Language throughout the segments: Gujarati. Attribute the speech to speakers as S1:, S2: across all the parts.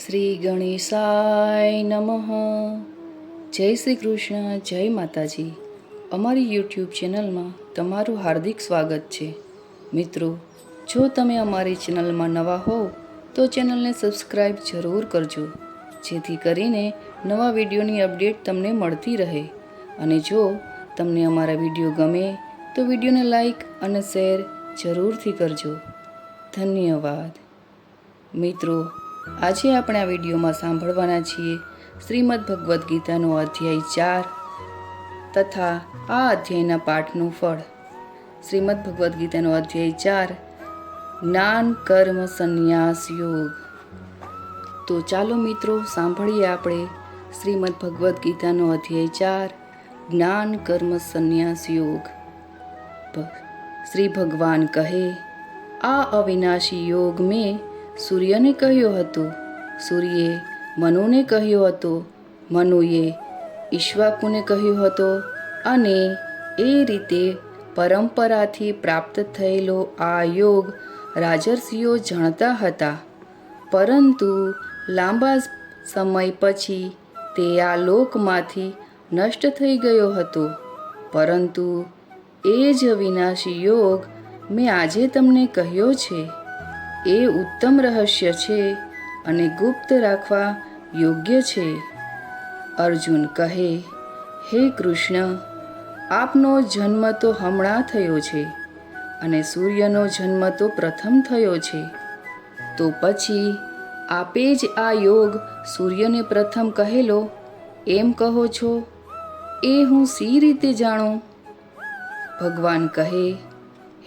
S1: શ્રી ગણેશાય નમઃ. જય શ્રી કૃષ્ણ, જય માતાજી. અમારી યુટ્યુબ ચેનલમાં તમારું હાર્દિક સ્વાગત છે. મિત્રો, જો તમે અમારી ચેનલમાં નવા હોવ, તો ચેનલને સબસ્ક્રાઈબ જરૂર કરજો, જેથી કરીને નવા વિડીયોની અપડેટ તમને મળતી રહે. અને જો તમને અમારા વીડિયો ગમે, તો વિડીયોને લાઈક અને શેર જરૂરથી કરજો. ધન્યવાદ. મિત્રો આજે આપણે આ વિડીયોમાં સાંભળવાના છીએ શ્રીમદ ભગવદ્ ગીતાનો અધ્યાય ચાર તથા આ અધ્યાયના પાઠનું ફળ. શ્રીમદ ભગવદ્ ગીતાનો અધ્યાય ચાર, જ્ઞાન, કર્મ, સંન્યાસ, યોગ. તો ચાલો મિત્રો, સાંભળીએ આપણે શ્રીમદ ભગવદ્ ગીતાનો અધ્યાય ચાર, જ્ઞાન, કર્મ, સંન્યાસ, યોગ. શ્રી ભગવાન કહે, આ અવિનાશી યોગ મેં સૂર્યને કહ્યું હતું. સૂર્યે મનુને કહ્યું હતું. મનુએ ઈશ્વાકુને કહ્યું હતો અને એ રીતે પરંપરાથી પ્રાપ્ત થયેલો આ યોગ રાજર્ષિઓ જાણતા હતા. પરંતુ લાંબા સમય પછી તે આ લોકમાંથી નષ્ટ થઈ ગયો હતો. પરંતુ એ જ વિનાશી યોગ મેં આજે તમને કહ્યો છે. એ ઉત્તમ રહસ્ય છે અને ગુપ્ત રાખવા યોગ્ય છે. અર્જુન કહે, હે કૃષ્ણ, આપનો જન્મ તો હમણાં થયો છે અને સૂર્યનો જન્મ તો પ્રથમ થયો છે. તો પછી આપે જ આ યોગ સૂર્યને પ્રથમ કહેલો. એમ કહો છો? એ હું સી રીતે જાણું? ભગવાન કહે,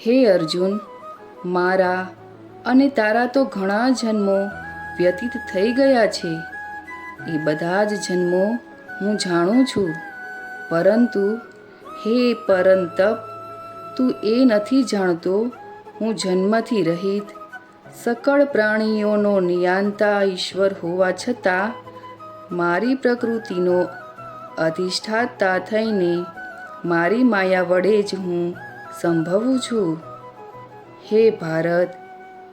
S1: હે અર્જુન, મારા અને તારા તો ઘણા જન્મો વ્યતીત થઈ ગયા છે. એ બધા જ જન્મો હું જાણું છું. પરંતુ હે પરંતપ તું એ નથી જાણતો હું જન્મથી રહિત. સકળ પ્રાણીઓનો નિયાંતા ઈશ્વર હોવા છતાં મારી પ્રકૃતિનો અધિષ્ઠાતા થઈને મારી માયા વડે જ હું સંભવું છું. હે ભારત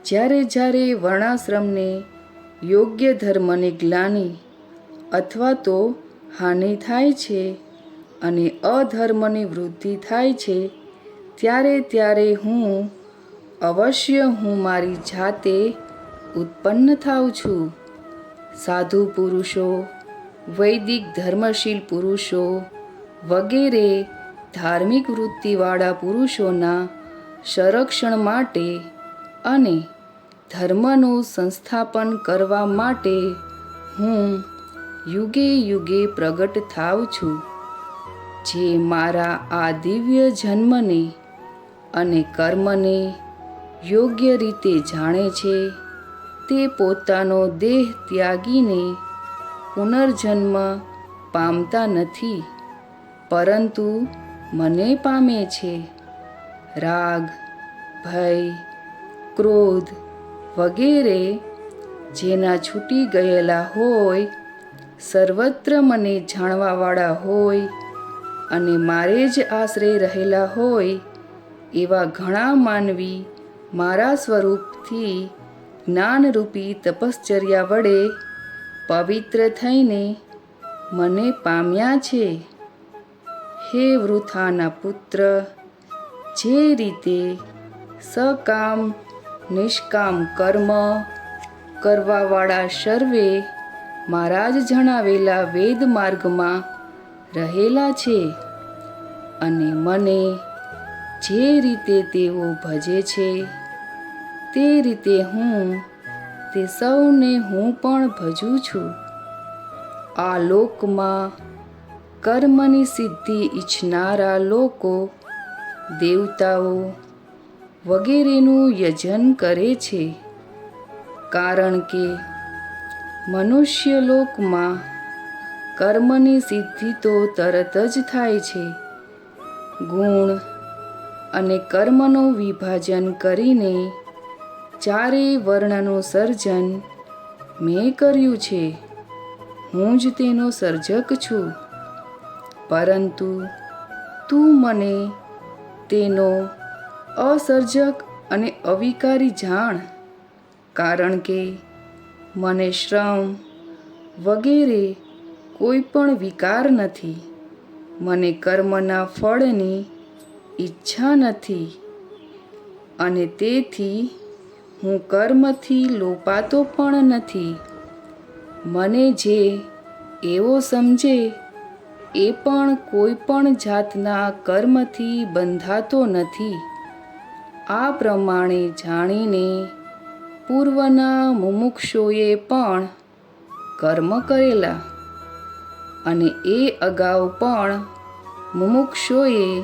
S1: જ્યારે જ્યારે વર્ણાશ્રમને યોગ્ય ધર્મને ગ્લાની અથવા તો હાનિ થાય છે અને અધર્મની વૃદ્ધિ થાય છે, ત્યારે ત્યારે હું અવશ્ય હું મારી જાતે ઉત્પન્ન થાઉં છું. સાધુ પુરુષો, વૈદિક ધર્મશીલ પુરુષો વગેરે ધાર્મિક વૃત્તિવાળા પુરુષોના સંરક્ષણ માટે અને ધર્મનું સંસ્થાપન કરવા માટે હું યુગે યુગે પ્રગટ થાઉં છું. જે મારા આ દિવ્ય જન્મને અને કર્મને યોગ્ય રીતે જાણે છે, તે પોતાનો દેહ ત્યાગીને પુનર્જન્મ પામતા નથી, પરંતુ મને પામે છે. રાગ, ભય, ક્રોધ વગેરે જેના છૂટી ગયેલા હોય, સર્વત્ર મને જાણવાવાળા હોય અને મારે જ આશરે રહેલા હોય, એવા ઘણા માનવી મારા સ્વરૂપથી જ્ઞાનરૂપી તપશ્ચર્યા વડે પવિત્ર થઈને મને પામ્યા છે. હે વૃથાના પુત્ર, જે રીતે સકામ નિષ્કામ કર્મ કરવાવાળા સર્વે મારા જ જણાવેલા વેદ માર્ગમાં રહેલા છે અને મને જે રીતે તેઓ ભજે છે, તે રીતે હું તે સૌને હું પણ ભજું છું. આ લોકમાં કર્મની સિદ્ધિ ઈચ્છનારા લોકો, દેવતાઓ વગેરેનું યજન કરે છે. કારણ કે મનુષ્ય લોકમાં કર્મની સિદ્ધિ તો તરત જ થાય છે. ગુણ અને કર્મનું વિભાજન કરીને ચારેય વર્ણનું સર્જન મેં કર્યું છે. હું જ તેનો સર્જક છું. પરંતુ તું મને તેનો અસર્જક અને અવિકારી જાણ. કારણ કે મને શ્રમ વગેરે કોઈ પણ વિકાર નથી. મને કર્મના ફળની ઈચ્છા નથી. અને તેથી હું કર્મથી લોપાતો પણ નથી. મને જે એવો સમજે એ પણ કોઈ પણ જાતના કર્મથી બંધાતો નથી. આ પ્રમાણે જાણીને પૂર્વના મુમુક્ષોએ પણ કર્મ કરેલા અને એ અગાઉ પણ મુમુક્ષોએ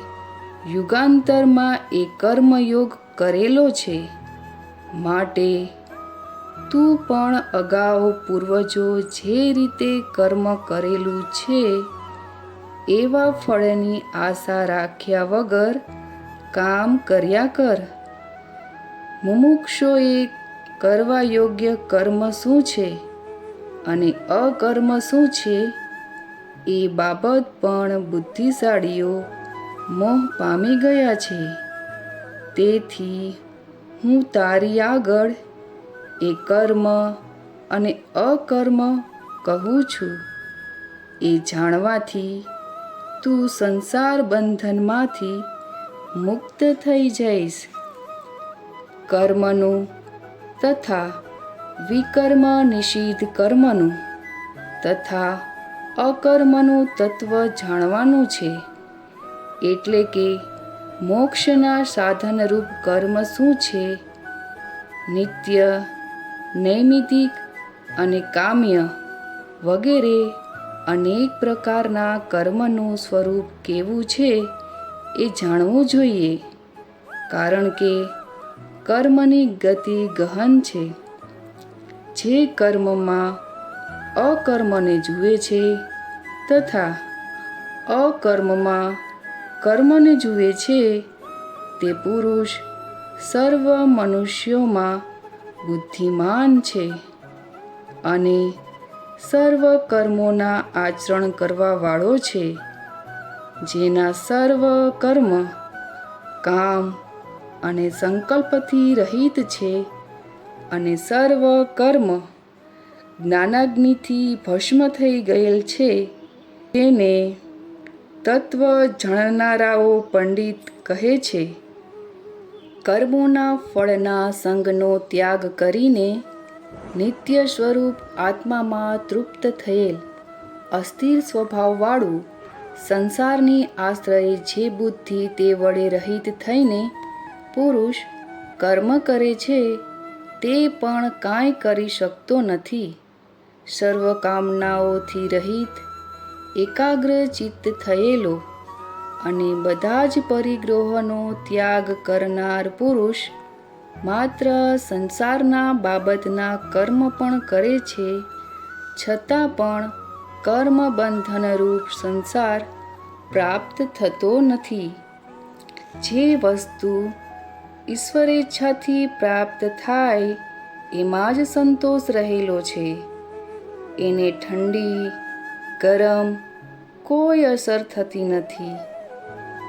S1: યુગાંતરમાં એ કર્મયોગ કરેલો છે. માટે તું પણ અગાઉ પૂર્વજો જે રીતે કર્મ કરેલું છે, એવા ફળની આશા રાખ્યા વગર કામ કર્યા કર. મુમુક્ષોએ કરવા યોગ્ય કર્મ શું છે અને અકર્મ શું છે એ બાબત પણ બુદ્ધિશાળીઓ મોહ પામી ગયા છે. તેથી હું તારી આગળ એ કર્મ અને અકર્મ કહું છું. એ જાણવાથી તું સંસાર બંધનમાંથી મુક્ત થઈ જઈશ. કર્મનું તથા વિકર્મ નિષિદ્ધ કર્મનું તથા અકર્મનું તત્વ જાણવાનું છે. એટલે કે મોક્ષના સાધનરૂપ કર્મ શું છે? નિત્ય, નૈમિતિક અને કામ્ય વગેરે અનેક પ્રકારના કર્મનું સ્વરૂપ કેવું છે? એ જાણવું જોઈએ. કારણ કે કર્મની ગતિ ગહન છે. જે કર્મમાં અકર્મને જુએ છે તથા અકર્મમાં કર્મને જુએ છે તે પુરુષ સર્વ મનુષ્યોમાં બુદ્ધિમાન છે અને સર્વ કર્મોના આચરણ કરવાવાળો છે. જેના સર્વ કર્મ, કામ અને સંકલ્પથી રહિત છે અને સર્વ કર્મ જ્ઞાનાગ્નિથી ભસ્મ થઈ ગયેલ છે, તેને તત્વ જણનારાઓ પંડિત કહે છે, કર્મોના ફળના સંગનો ત્યાગ કરીને નિત્ય સ્વરૂપ આત્મામાં તૃપ્ત થયેલ અસ્થિર સ્વભાવવાળું સંસારની આશ્રયે જે બુદ્ધિ તે વડે રહિત થઈને પુરુષ કર્મ કરે છે, તે પણ કાંઈ કરી શકતો નથી. સર્વ કામનાઓથી રહિત, એકાગ્ર ચિત્ત થયેલો અને બધા જ પરિગ્રહોનો ત્યાગ કરનાર પુરુષ માત્ર સંસારના બાબતના કર્મ પણ કરે છે, છતાં પણ કર્મ બંધનરૂપ સંસાર પ્રાપ્ત થતો નથી. જે વસ્તુ ઈશ્વરેચ્છાથી પ્રાપ્ત થાય, એમાં જ સંતોષ રહેલો છે. એને ઠંડી, ગરમ કોઈ અસર થતી નથી.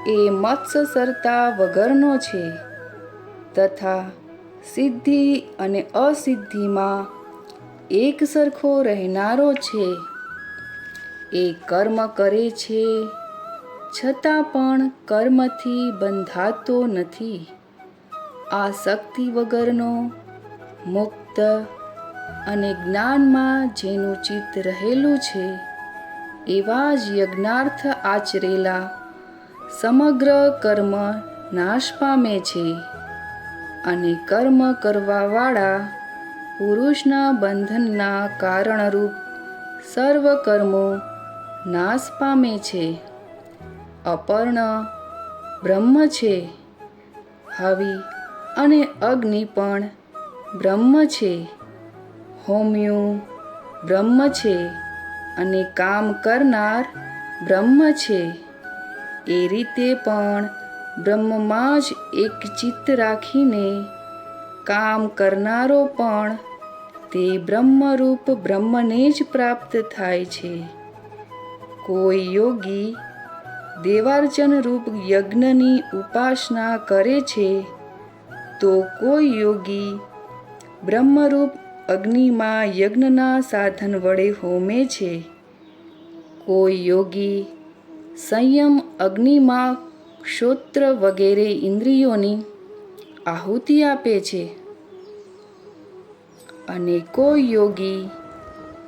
S1: એ મત્સરતા વગરનો છે. તથા સિદ્ધિ અને અસિદ્ધિમાં એક સરખો રહેનારો છે. એ કર્મ કરે છે. છતાં પણ કર્મથી બંધાતો નથી. આ શક્તિ વગરનો મુક્ત અને જ્ઞાનમાં જેનું ચિત્ત રહેલું છે. એવા જ યજ્ઞાર્થ આચરેલા સમગ્ર કર્મ નાશ પામે છે. અને કર્મ કરવાવાળા પુરુષના બંધનના કારણરૂપ સર્વ કર્મો નાશ પામે છે. અપર્ણ બ્રહ્મ છે. હવિ અને અગ્નિ પણ બ્રહ્મ છે. હોમ્યું બ્રહ્મ છે અને કામ કરનાર બ્રહ્મ છે. એ રીતે પણ બ્રહ્મમાં જ એક ચિત્ત રાખીને કામ કરનારો પણ તે બ્રહ્મરૂપ બ્રહ્મને જ પ્રાપ્ત થાય છે. કોઈ યોગી દેવાર્ચન રૂપ યજ્ઞની ઉપાસના કરે છે, તો કોઈ યોગી બ્રહ્મરૂપ અગ્નિમાં યજ્ઞના સાધન વડે હોમે છે. કોઈ યોગી સંયમ અગ્નિમાં ક્ષોત્ર વગેરે ઇન્દ્રિયોની આહુતિ આપે છે. અને કોઈ યોગી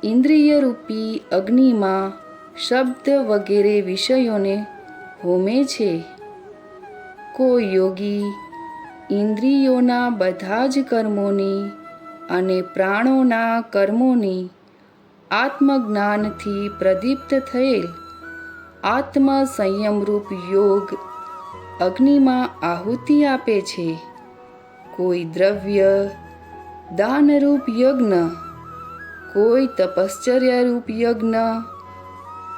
S1: ઇન્દ્રિયરૂપી અગ્નિમાં શબ્દ વગેરે વિષયોને હોમે છે. કોઈ યોગી ઇન્દ્રિયોના બધા જ કર્મોની અને પ્રાણોના કર્મોની આત્મજ્ઞાનથી પ્રદીપ્ત થયેલ આત્મ સંયમરૂપ યોગ અગ્નિમાં આહુતિ આપે છે. કોઈ દ્રવ્ય, દાનરૂપ યજ્ઞ, કોઈ તપશ્ચર્યારૂપ યજ્ઞ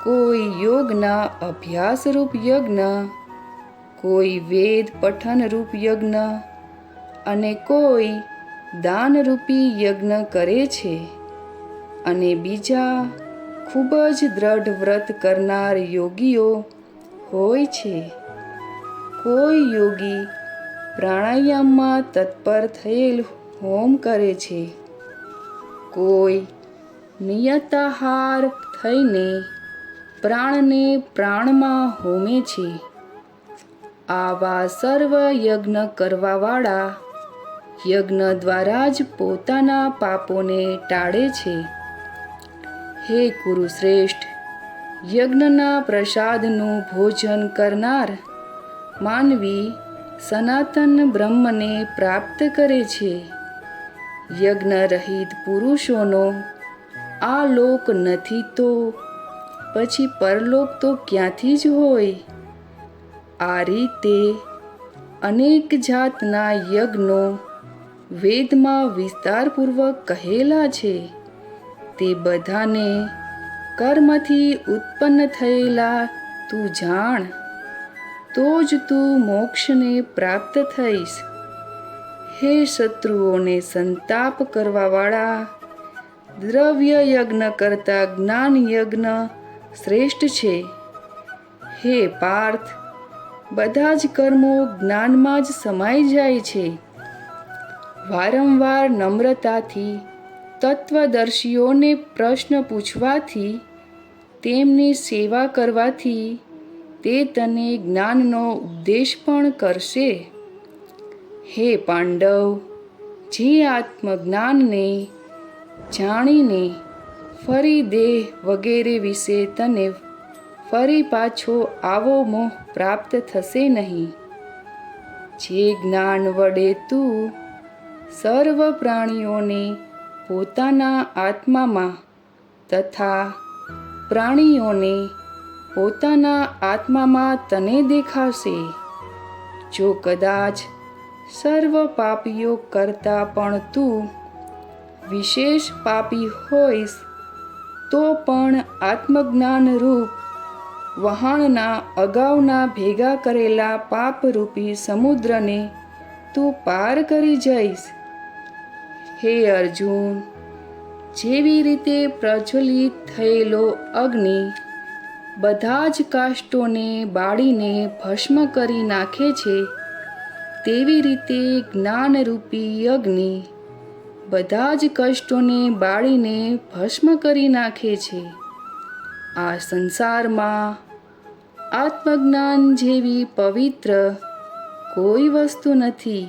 S1: કોઈ યોગના અભ્યાસરૂપ યજ્ઞ, કોઈ વેદ પઠનરૂપ યજ્ઞ અને કોઈ દાનરૂપી યજ્ઞ કરે છે અને બીજા ખૂબ જ દ્રઢ વ્રત કરનાર યોગીઓ હોય છે. કોઈ યોગી પ્રાણાયામમાં તત્પર થયેલ હોમ કરે છે. કોઈ નિયતાહાર થઈને પ્રાણને પ્રાણમાં હોમે છે. આવા સર્વ યજ્ઞ કરવાવાળા યજ્ઞ દ્વારા જ પોતાના પાપોને ટાળે છે. હે કુરુશ્રેષ્ઠ, યજ્ઞના પ્રસાદનું ભોજન કરનાર માનવી સનાતન બ્રહ્મને પ્રાપ્ત કરે છે. યજ્ઞ રહિત પુરુષોનો આ લોક નથી તો પછી પરલોક તો ક્યાંથી જ હોય? આ રીતે અનેક જાતના યજ્ઞો વેદમાં વિસ્તારપૂર્વક કહેલા છે. તે બધાને કર્મથી ઉત્પન્ન થયેલા તું જાણ, તો જ તું મોક્ષને પ્રાપ્ત થઈશ. હે શત્રુઓને સંતાપ કરવાવાળા દ્રવ્ય યજ્ઞ કરતા જ્ઞાન યજ્ઞ શ્રેષ્ઠ છે. હે પાર્થ, બધા જ કર્મો જ્ઞાનમાં જ સમાઈ જાય છે. વારંવાર નમ્રતાથી, તત્વદર્શીઓને પ્રશ્ન પૂછવાથી, તેમની સેવા કરવાથી, તે તને જ્ઞાનનો ઉપદેશ પણ કરશે. હે પાંડવ, જે આત્મજ્ઞાનને જાણીને ફરી દેહ વગેરે વિશે તને ફરી પાછો આવો મોહ પ્રાપ્ત થશે નહીં. જે જ્ઞાન વડે તું સર્વ પ્રાણીઓને પોતાના આત્મામાં તથા પ્રાણીઓને પોતાના આત્મામાં તને દેખાશે. જો કદાચ સર્વ પાપીઓ કરતાં પણ તું વિશેષ પાપી હોઈશ તો પણ આત્મજ્ઞાન રૂપ વહાણના અગાઉના ભેગા કરેલા પાપરૂપી સમુદ્રને તું પાર કરી જઈશ. હે અર્જુન, જેવી રીતે પ્રજ્વલિત થયેલો અગ્નિ બધા જ કાષ્ટોને બાળીને ભસ્મ કરી નાખે છે, તેવી રીતે જ્ઞાનરૂપી અગ્નિ બધા જ કષ્ટોને બાળીને ભસ્મ કરી નાખે છે. આ સંસારમાં આત્મજ્ઞાન જેવી પવિત્ર કોઈ વસ્તુ નથી.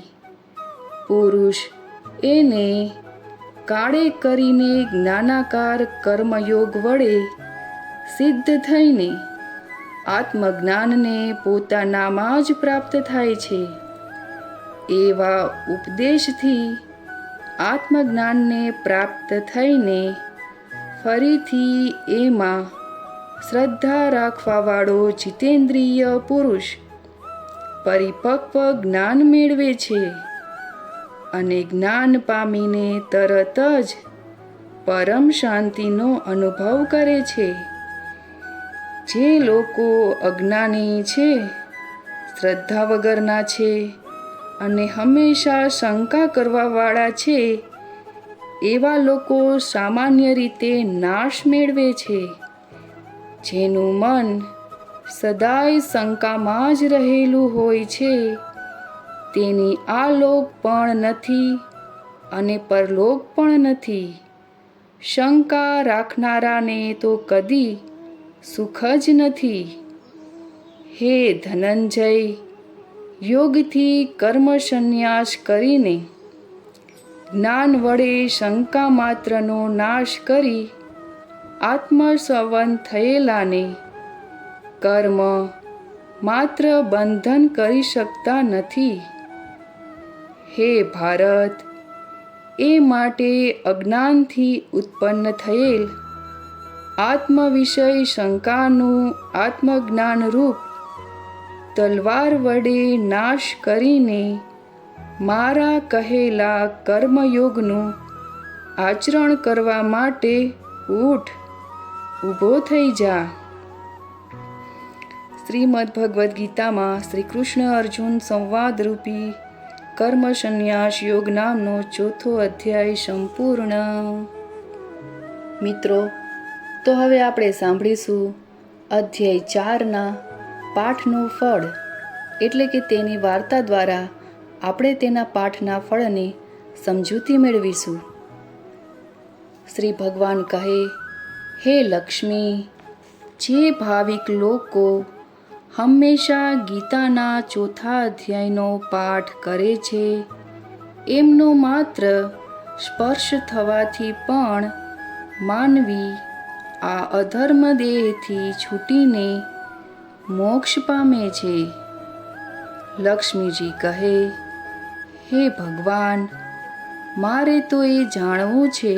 S1: પુરુષ એને કાળે કરીને જ્ઞાનાકાર કર્મયોગ વડે સિદ્ધ થઈને આત્મજ્ઞાનને પોતાનામાં જ પ્રાપ્ત થાય છે. એવા ઉપદેશથી આત્મજ્ઞાનને પ્રાપ્ત થઈને ફરીથી એમાં શ્રદ્ધા રાખવાવાળો જીતેન્દ્રિય પુરુષ પરિપક્વ જ્ઞાન મેળવે છે અને જ્ઞાન પામીને તરત જ પરમ શાંતિનો અનુભવ કરે છે. જે લોકો અજ્ઞાની છે, શ્રદ્ધા વગરના છે અને હંમેશા શંકા કરવાવાળા છે. એવા લોકો સામાન્ય રીતે નાશ મેળવે છે. જેનું મન સદાય શંકામાં જ રહેલું હોય છે. તેની આ લોક પણ નથી અને પરલોક પણ નથી. શંકા રાખનારાને તો કદી સુખ જ નથી. હે ધનંજય યોગથી કર્મ સંન્યાસ કરીને જ્ઞાન વડે શંકા માત્રનો નાશ કરી આત્મસવન થયેલાને કર્મ માત્ર બંધન કરી શકતા નથી. હે ભારત, એ માટે અજ્ઞાનથી ઉત્પન્ન થયેલ આત્મવિષય શંકાનું આત્મજ્ઞાન રૂપ તલવાર વડે નાશ કરીને મારા કહેલા કર્મયોગનું આચરણ કરવા માટે ઉઠ ઊભો થઈ જા. શ્રીમદ ભગવદ્ ગીતામાં શ્રી કૃષ્ણ અર્જુન સંવાદરૂપી કર્મ સંન્યાસ યોગ નામનો ચોથો અધ્યાય સંપૂર્ણ. મિત્રો, તો હવે આપણે સાંભળીશું અધ્યાય ચારના પાઠનું ફળ. એટલે કે તેની વાર્તા દ્વારા આપણે તેના પાઠના ફળની સમજૂતી મેળવીશું. શ્રી ભગવાન કહે, હે લક્ષ્મી, જે ભાવિક લોકો હંમેશા ગીતાના ચોથા અધ્યાયનો પાઠ કરે છે, એમનો માત્ર સ્પર્શ થવાથી પણ માનવી આ અધર્મ દેહથી છૂટીને મોક્ષ પામે છે. લક્ષ્મીજી કહે, હે ભગવાન, મારે તો એ જાણવું છે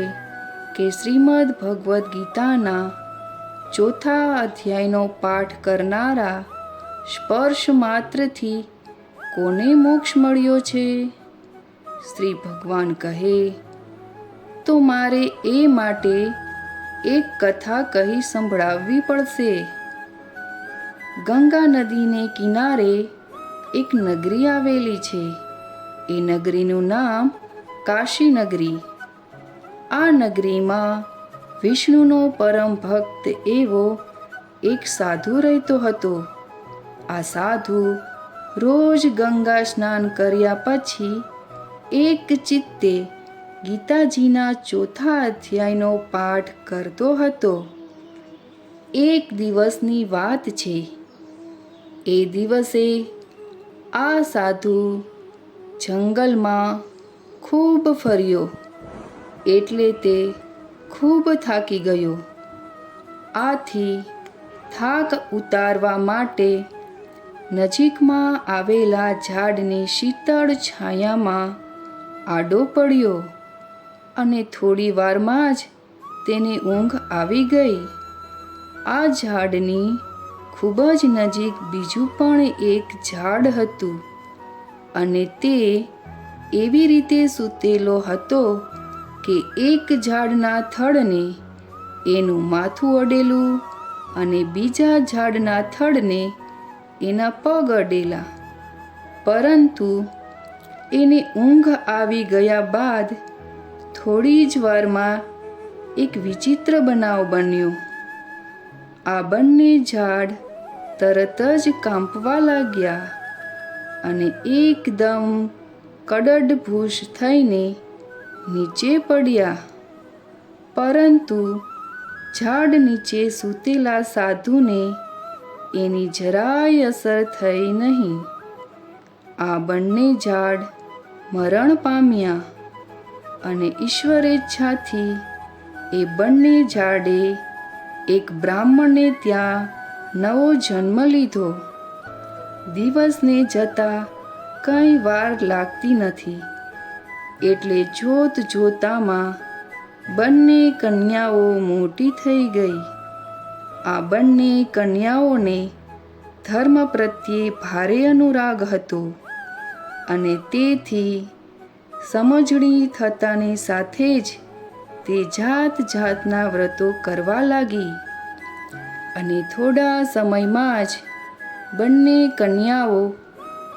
S1: કે શ્રીમદ ભગવદ્ ગીતાના ચોથા અધ્યાયનો પાઠ કરનારા સ્પર્શ માત્રથી કોને મોક્ષ મળ્યો છે? શ્રી ભગવાન કહે, તો મારે એ માટે એક કથા કહી સંભળાવવી પડશે. ગંગા નદીને કિનારે એક નગરી આવેલી છે. એ નગરીનું નામ કાશી નગરી. આ નગરીમાં વિષ્ણુનો પરમ ભક્ત એવો એક સાધુ રહેતો હતો. આ સાધુ રોજ ગંગા સ્નાન કર્યા પછી એક ચિત્તે ગીતાજીના ચોથા અધ્યાયનો પાઠ કરતો હતો. એક દિવસની વાત છે. એ દિવસે આ સાધુ જંગલમાં ખૂબ ફર્યો. એટલે તે ખૂબ થાકી ગયો. આથી થાક ઉતારવા માટે નજીકમાં આવેલા ઝાડની શીતળ છાયામાં આડો પડ્યો અને થોડી વારમાં જ તેને ઊંઘ આવી ગઈ. આ ઝાડની ખૂબ જ નજીક બીજું પણ એક ઝાડ હતું અને તે એવી રીતે સૂતેલો હતો કે એક ઝાડના થડને એનું માથું અડેલું અને બીજા ઝાડના થડને એના પગ અડેલા. પરંતુ એને ઊંઘ આવી ગયા બાદ થોડી જ વારમાં એક વિચિત્ર બનાવ બન્યો. આ બંને ઝાડ તરત જ કાંપવા લાગ્યા અને એકદમ કડડભૂષ થઈને નીચે પડ્યા. પરંતુ ઝાડ નીચે સૂતેલા સાધુને એની જરાય અસર થઈ નહીં. આ બંને ઝાડ મરણ પામ્યા અને ઈશ્વરેચ્છાથી એ બંને ઝાડે એક બ્રાહ્મણને ત્યાં નવો જન્મ લીધો. દિવસને જતાં કંઈ વાર લાગતી નથી. એટલે જોત જોતામાં બંને કન્યાઓ મોટી થઈ ગઈ. આ બંને કન્યાઓને ધર્મ પ્રત્યે ભારે અનુરાગ હતો અને તેથી સમજણી થતાની સાથે જ તે જાત જાતના વ્રતો કરવા લાગી. અને થોડા સમયમાં જ બંને કન્યાઓ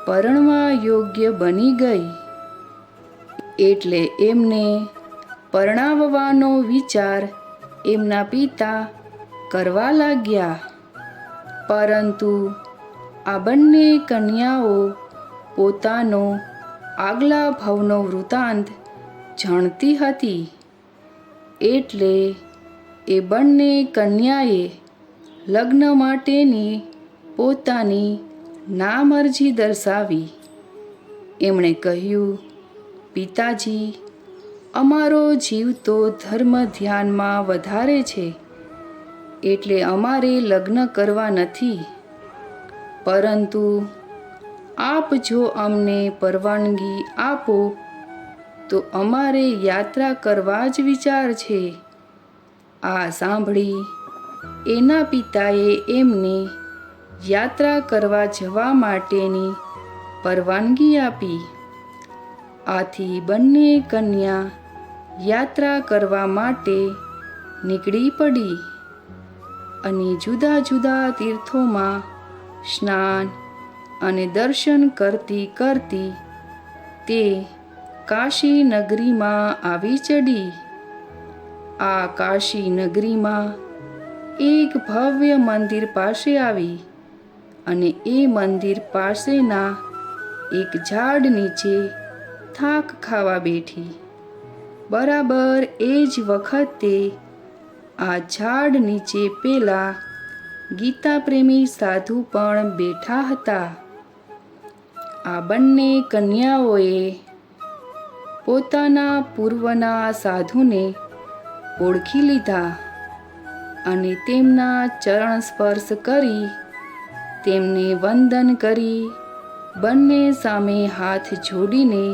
S1: પરણવા યોગ્ય બની ગઈ. એટલે એમને પરણાવવાનો વિચાર એમના પિતા કરવા લાગ્યા. પરંતુ આ બંને કન્યાઓ પોતાનો આગલા ભવનો વૃત્તાંત જાણતી હતી. એટલે એ બંને કન્યાએ લગ્ન માટેની પોતાની નામરજી દર્શાવી. એમણે કહ્યું, પિતાજી, અમારો જીવ તો ધર્મ ધ્યાનમાં વધારે છે, એટલે અમારે લગ્ન કરવા નથી. પરંતુ આપ જો અમને પરવાનગી આપો તો અમારે યાત્રા કરવા જ વિચાર છે. આ સાંભળી એના પિતાએ એમને યાત્રા કરવા જવા માટેની પરવાનગી આપી. આથી બંને કન્યા યાત્રા કરવા માટે નીકળી પડી અને જુદા જુદા તીર્થોમાં સ્નાન અને દર્શન કરતી કરતી તે કાશી નગરીમાં આવી ચડી. આ કાશી નગરીમાં એક ભવ્ય મંદિર પાસે આવી અને એ મંદિર પાસેના એક ઝાડ નીચે થાક ખાવા બેઠી. બરાબર એ જ વખતે આ ઝાડ નીચે પેલા ગીતા પ્રેમી સાધુ પણ બેઠા હતા. આ બંને કન્યાઓએ પોતાના પૂર્વના સાધુને ઓળખી લીધા અને તેમના ચરણ સ્પર્શ કરી તેમને વંદન કરી, બંને સામે હાથ જોડીને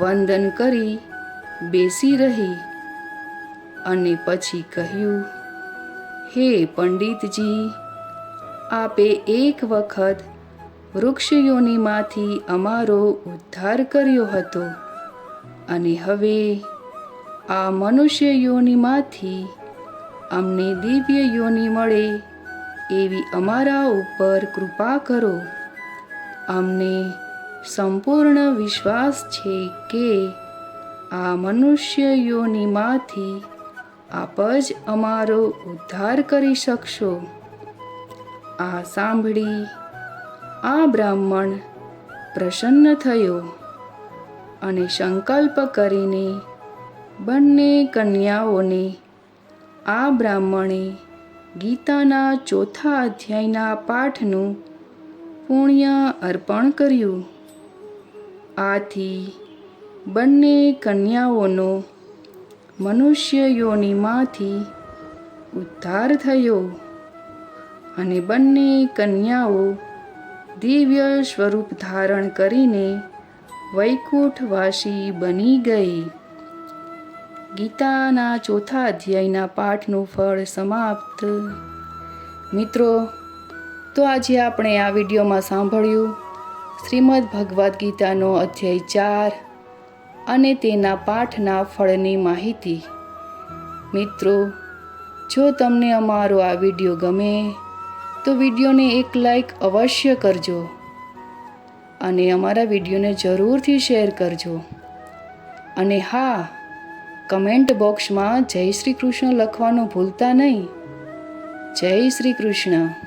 S1: વંદન કરી બેસી રહી અને પછી કહ્યું, હે પંડિતજી, આપે એક વખત વૃક્ષયોનીમાંથી અમારો ઉદ્ધાર કર્યો હતો. અને હવે આ મનુષ્ય યોનિમાંથી અમને દિવ્ય યોનિ મળે એવી અમારા ઉપર કૃપા કરો. અમને સંપૂર્ણ વિશ્વાસ છે કે આ મનુષ્ય યોનિમાંથી આપ જ અમારો ઉદ્ધાર કરી શકશો. આ સાંભળી આ બ્રાહ્મણ પ્રસન્ન થયો. અને સંકલ્પ કરીને બંને કન્યાઓને આ બ્રાહ્મણે ગીતાના ચોથા અધ્યાયના પાઠનું પુણ્ય અર્પણ કર્યું. આથી બંને કન્યાઓનો મનુષ્ય યોનિમાંથી ઉદ્ધાર થયો અને બંને કન્યાઓ દિવ્ય સ્વરૂપ ધારણ કરીને વૈકુંઠવાસી બની ગઈ. ગીતાના ચોથા અધ્યાયના પાઠનું ફળ સમાપ્ત. મિત્રો, તો આજે આપણે આ વિડીયોમાં સાંભળ્યું શ્રીમદ ભગવદ્ ગીતાનો અધ્યાય ચાર અને તેના પાઠના ફળની માહિતી. મિત્રો, જો તમને અમારો આ વીડિયો ગમે, તો વિડીયોને એક લાઈક અવશ્ય કરજો. અને અમારા વિડીયોને જરૂરથી શેર કરજો. અને હા, કમેન્ટ બોક્સમાં જય શ્રી કૃષ્ણ લખવાનું ભૂલતા નહીં. જય શ્રી કૃષ્ણ.